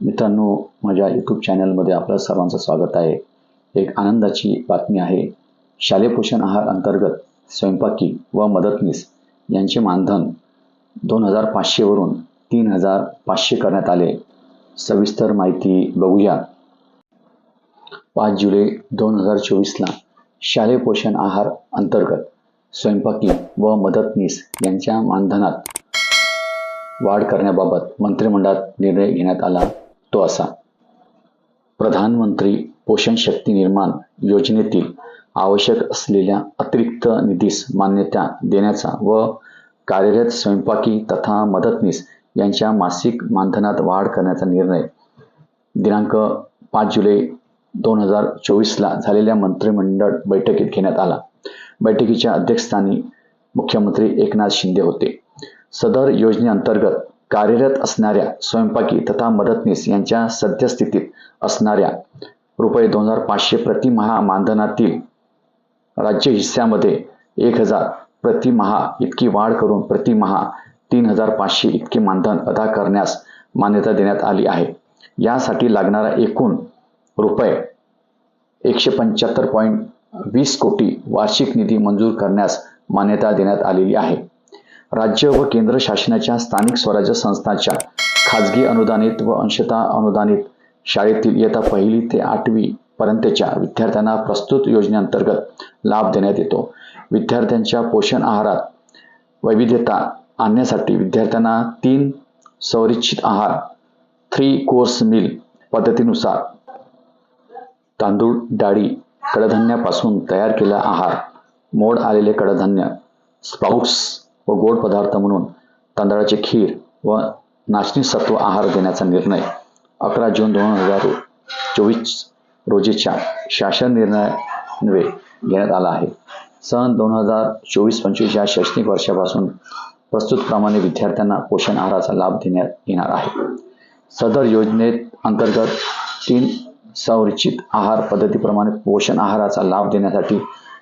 मित्रांनो माझ्या यूट्यूब चॅनलमध्ये आपलं सर्वांचं स्वागत आहे. एक आनंदाची बातमी आहे. शालेय पोषण आहार अंतर्गत स्वयंपाकी व मदतनीस यांचे मानधन दोन हजार पाचशेवरून तीन हजार पाचशे करण्यात आले. सविस्तर माहिती बघूया. पाच जुलै दोन हजार चोवीसला शालेय पोषण आहार अंतर्गत स्वयंपाकी व मदतनीस यांच्या मानधनात वाढ करण्याबाबत मंत्रिमंडळात निर्णय घेण्यात आला. तो असा. प्रधानमंत्री पोषण शक्ती निर्माण योजनेतील आवश्यक असलेल्या अतिरिक्त निधीस मान्यता देण्याचा व कार्यरत स्वयंपाकी तथा मदतनीस यांच्या मासिक मानधनात वाढ करण्याचा निर्णय. दिनांक पाच जुलै दोन हजार चोवीसला झालेल्या मंत्रिमंडळ बैठकीत घेण्यात आला. बैठकीच्या अध्यक्षस्थानी मुख्यमंत्री एकनाथ शिंदे होते. सदर योजनेअंतर्गत कार्यरत असणाऱ्या स्वयंपाकी तथा मदतनीस यांच्या सद्यस्थितीत असणाऱ्या रुपये दोन हजार पाचशे प्रतिमहा मानधनातील राज्य हिस्स्यामध्ये एक हजार प्रतिमहा इतकी वाढ करून प्रतिमहा तीन हजार पाचशे इतके मानधन अदा करण्यास मान्यता देण्यात आली आहे. यासाठी लागणारा एकूण रुपये एकशे पंच्याहत्तर पॉईंट वीस कोटी वार्षिक निधी मंजूर करण्यास मान्यता देण्यात आलेली आहे. राज्य व केंद्र शासनाच्या स्थानिक स्वराज्य संस्थांच्या खाजगी अनुदानित व अंशता अनुदानित शाळेतील इयत्ता पहिली ते आठवी पर्यंतच्या विद्यार्थ्यांना प्रस्तुत योजनेअंतर्गत लाभ देण्यात येतो. विद्यार्थ्यांच्या पोषण आहारात वैविध्यता आणण्यासाठी विद्यार्थ्यांना तीन संरक्षित आहार थ्री कोर्स मिल पद्धतीनुसार तांदूळ डाळी कडधान्यापासून तयार केला आहार मोड आलेले कडधान्य स्पाऊट्स व गोड पदार्थ म्हणून तांदळाची खीर व नाचणी सत्व आहार देण्याचा निर्णय अकरा जून दोन हजार चोवीस रोजीच्या शासन निर्णयान्वये घेण्यात आला आहे. सन दोन हजार चोवीस पंचवीस या शैक्षणिक वर्षापासून प्रस्तुतप्रमाणे विद्यार्थ्यांना पोषण आहाराचा लाभ देण्यात येणार आहे. सदर योजनेत अंतर्गत तीन संरचित आहार पद्धतीप्रमाणे पोषण आहाराचा लाभ देण्यासाठी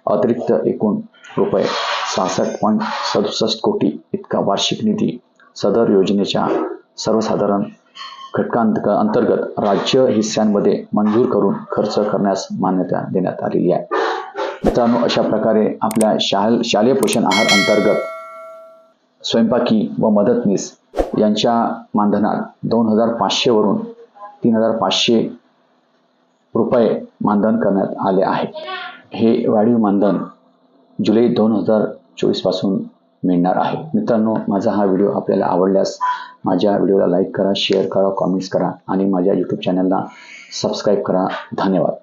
अतिरिक्त एकूण रुपये सहासष्ट पॉईंट सदुसष्ट कोटी इतका वार्षिक निधी सदर योजनेच्या सर्वसाधारण घटकांत अंतर्गत राज्य हिस्स्यांमध्ये मंजूर करून खर्च करण्यास मान्यता देण्यात आलेली आहे. मित्रांनो अशा प्रकारे आपल्या शाल शालेय पोषण आहार अंतर्गत स्वयंपाकी व मदतनीस यांच्या मानधनात दोन हजार पाचशेवरून तीन हजार पाचशे रुपये मानधन करण्यात आले आहे. हे वाढीव मानधन जुलै दोन हजार चोवीसपासून मिळणार आहे. मित्रांनो माझा हा व्हिडिओ आपल्याला आवडल्यास माझ्या व्हिडिओला लाईक करा शेअर करा कॉमेंट्स करा आणि माझ्या यूट्यूब चॅनलला सबस्क्राईब करा. धन्यवाद.